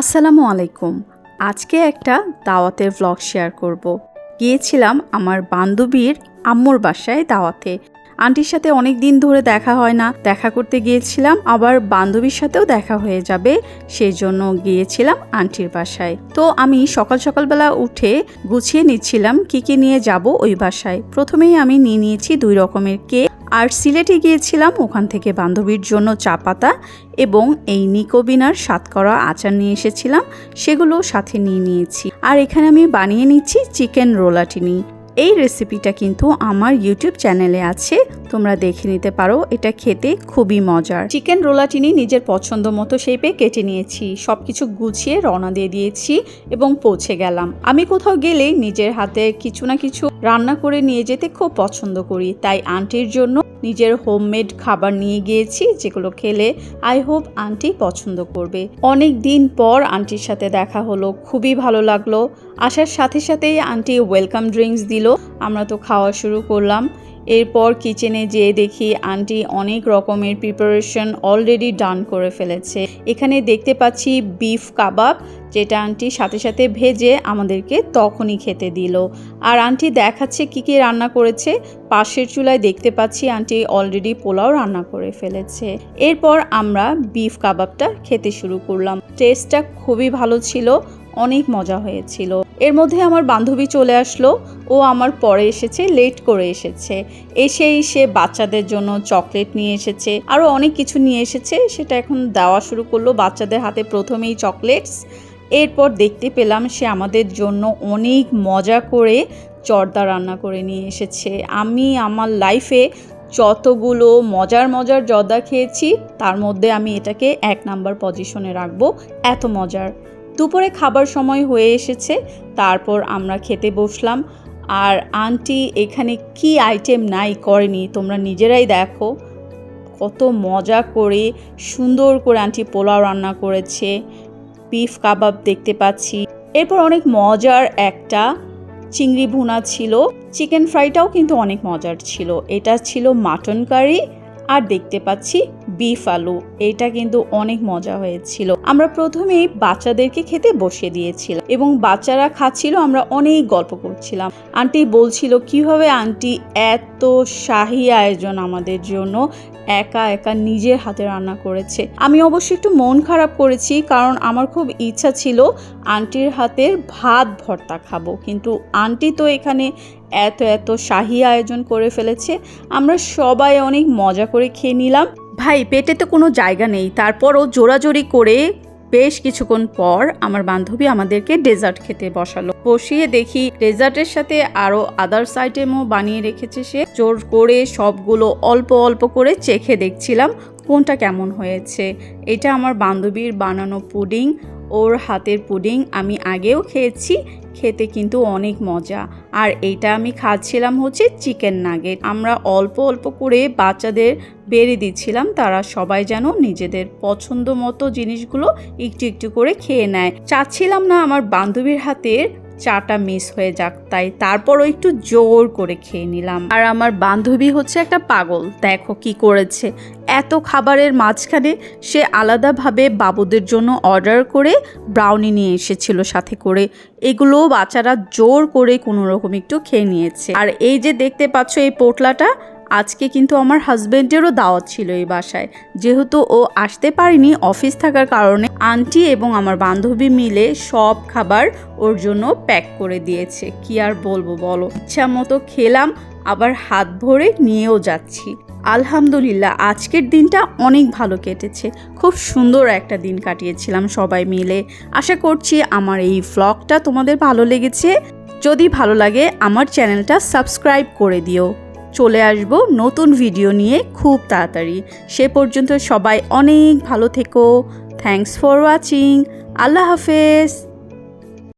আসসালামু আলাইকুম। আজকে একটা দাওয়াতের ভ্লগ শেয়ার করব। গিয়েছিলাম আমার বান্ধবীর আম্মুর বাসায় দাওয়াতে। আন্টির সাথে অনেক দিন ধরে দেখা হয় না। দেখা করতে গিয়েছিলাম, আবার বান্ধবীর সাথেও দেখা হয়ে যাবে সেই জন্য গিয়েছিলাম আন্টির বাসায়। তো আমি সকাল সকালবেলা উঠে গুছিয়ে নিচ্ছিলাম কি কি নিয়ে যাব ওই বাসায়। প্রথমেই আমি নিয়ে নিয়েছি দুই রকমের কেক আর সিলেটে গিয়েছিলাম। ওখান থেকে বান্ধবীর জন্য চা পাতা এবং এই নিকোবিনার সাতকরা আচার নিয়ে এসেছিলাম। সেগুলো সাথে নিয়ে নিয়েছি। আর এখানে আমি বানিয়ে নিচ্ছি চিকেন রোলাটিনি এই রেসিপিটা কিন্তু আমার ইউটিউব চ্যানেলে আছে। তোমরা দেখে নিতে পারো, এটা খেতে খুবই মজার। চিকেন রোলাটিনি নিজের পছন্দ মতো শেপে কেটে নিয়েছি। সব কিছু গুছিয়ে রওনা দিয়ে দিয়েছি এবং পৌঁছে গেলাম। আমি কোথাও গেলে নিজের হাতে কিছু না কিছু রান্না করে নিয়ে যেতে খুব পছন্দ করি। তাই আন্টির জন্য নিজের হোমমেড খাবার নিয়ে গিয়েছি, যেগুলো খেলে আই হোপ আন্টি পছন্দ করবে। অনেক দিন পর আন্টির সাথে দেখা হলো, খুবই ভালো লাগল। আসার সাথে সাথেই আন্টি ওয়েলকাম ড্রিঙ্কস দিল। আমরা তো খাওয়া শুরু করলাম। এরপর কিচেনে যেয়ে দেখি আন্টি অনেক রকমের প্রিপারেশন অলরেডি ডান করে ফেলেছে। এখানে দেখতে পাচ্ছি বিফ কাবাব যেটা আন্টি সাথে সাথে ভেজে আমাদেরকে তখনই খেতে দিল। আর আন্টি দেখাচ্ছে কি কি রান্না করেছে। পাশের চুলায় দেখতে পাচ্ছি আন্টি অলরেডি পোলাও রান্না করে ফেলেছে। এরপর আমরা বিফ কাবাবটা খেতে শুরু করলাম। টেস্টটা খুবই ভালো ছিল। অনেক মজা হয়েছিল। এর মধ্যে আমার বান্ধবী চলে আসলো। ও আমার পরে এসেছে, লেট করে এসেছে। এসেই সে বাচ্চাদের জন্য চকলেট নিয়ে এসেছে, আরও অনেক কিছু নিয়ে এসেছে। সেটা এখন দেওয়া শুরু করল বাচ্চাদের হাতে প্রথমেই চকলেটস। এরপর দেখতে পেলাম সে আমাদের জন্য অনেক মজা করে চর্দা রান্না করে নিয়ে এসেছে। আমি আমার লাইফে যতগুলো মজার মজার জর্দা খেয়েছি, তার মধ্যে আমি এটাকে এক নাম্বার পজিশনে রাখব। এত মজার। দুপুরে খাবার সময় হয়ে এসেছে, তারপর আমরা খেতে বসলাম। আর আন্টি এখানে কি আইটেম নাই করেনি, তোমরা নিজেরাই দেখো। কত মজা করে, সুন্দর করে আন্টি পোলাও রান্না করেছে বিফ কাবাব দেখতে পাচ্ছি। এরপর অনেক মজার একটা চিংড়ি ভুনা ছিল। চিকেন ফ্রাইটাও কিন্তু অনেক মজার ছিল। এটা ছিল মাটন কারি আর দেখতে পাচ্ছি বিফ আলু। এটা কিন্তু অনেক মজা হয়েছিল। আমরা প্রথমেই বাচ্চাদেরকে খেতে বসে দিয়েছিলাম এবং বাচ্চারা খাচ্ছিল, আমরা অনেক গল্প করছিলাম। আন্টি বলছিল, কীভাবে আন্টি এত শাহী আয়োজন আমাদের জন্য একা একা নিজের হাতে রান্না করেছে। আমি অবশ্য একটু মন খারাপ করেছি, কারণ আমার খুব ইচ্ছা ছিল আন্টির হাতের ভাত ভর্তা খাব। কিন্তু আন্টি তো এখানে এত এত শাহী আয়োজন করে ফেলেছে, আমরা সবাই অনেক মজা করে খেয়ে নিলাম। ভাই, পেটে তো কোনো জায়গা নেই, তারপরও জোরাজোরি করে বেশ কিছুক্ষণ পর আমার বান্ধবী আমাদেরকে ডেজার্ট খেতে বসালো। বসিয়ে দেখি ডেজার্টের সাথে আরও আদার্স আইটেমও বানিয়ে রেখেছে সে। জোর করে সবগুলো অল্প অল্প করে চেখে দেখছিলাম কোনটা কেমন হয়েছে। এটা আমার বান্ধবীর বানানো পুডিং, ওর হাতের পুডিং আমি আগেও খেয়েছি খেতে কিন্তু অনেক মজা। আর এটা আমি খাচ্ছিলাম হচ্ছে চিকেন নাগেট। আমরা অল্প অল্প করে বাচ্চাদের বেড়ে দিচ্ছিলাম, তারা সবাই যেন নিজেদের পছন্দ মতো জিনিসগুলো একটু একটু করে খেয়ে নেয়। চাচ্ছিলাম না আমার বান্ধবীর হাতের চাটা মিস হয়ে যাক, তাই তারপরও একটু জোর করে খেয়ে নিলাম। আর আমার বান্ধবী হচ্ছে একটা পাগল, দেখো কি করেছে। এত খাবারের মাঝখানে সে আলাদাভাবে বাবুদের জন্য অর্ডার করে ব্রাউনি নিয়ে এসেছিল সাথে করে। এগুলো বাচ্চারা জোর করে কোনো রকম একটু খেয়ে নিয়েছে। আর এই যে দেখতে পাচ্ছ এই পোটলাটা, আজকে কিন্তু আমার হাজব্যান্ডেরও দাওয়াত ছিল এই বাসায়। যেহেতু ও আসতে পারেনি অফিস থাকার কারণে, আন্টি এবং আমার বান্ধবী মিলে সব খাবার ওর জন্য প্যাক করে দিয়েছে। কি আর বলব বলো? ইচ্ছা মতো খেলাম, আবার হাত ভরে নিয়েও যাচ্ছি। আলহামদুলিল্লাহ, আজকের দিনটা অনেক ভালো কেটেছে। খুব সুন্দর একটা দিন কাটিয়েছিলাম সবাই মিলে। আশা করছি আমার এই ভ্লগটা তোমাদের ভালো লেগেছে। যদি ভালো লাগে, আমার চ্যানেলটা সাবস্ক্রাইব করে দিও। চলে আসব নতুন ভিডিও নিয়ে খুব তাড়াতাড়ি। সে পর্যন্ত সবাই অনেক ভালো থেকো। থ্যাংকস ফর ওয়াচিং আল্লাহ হাফেজ।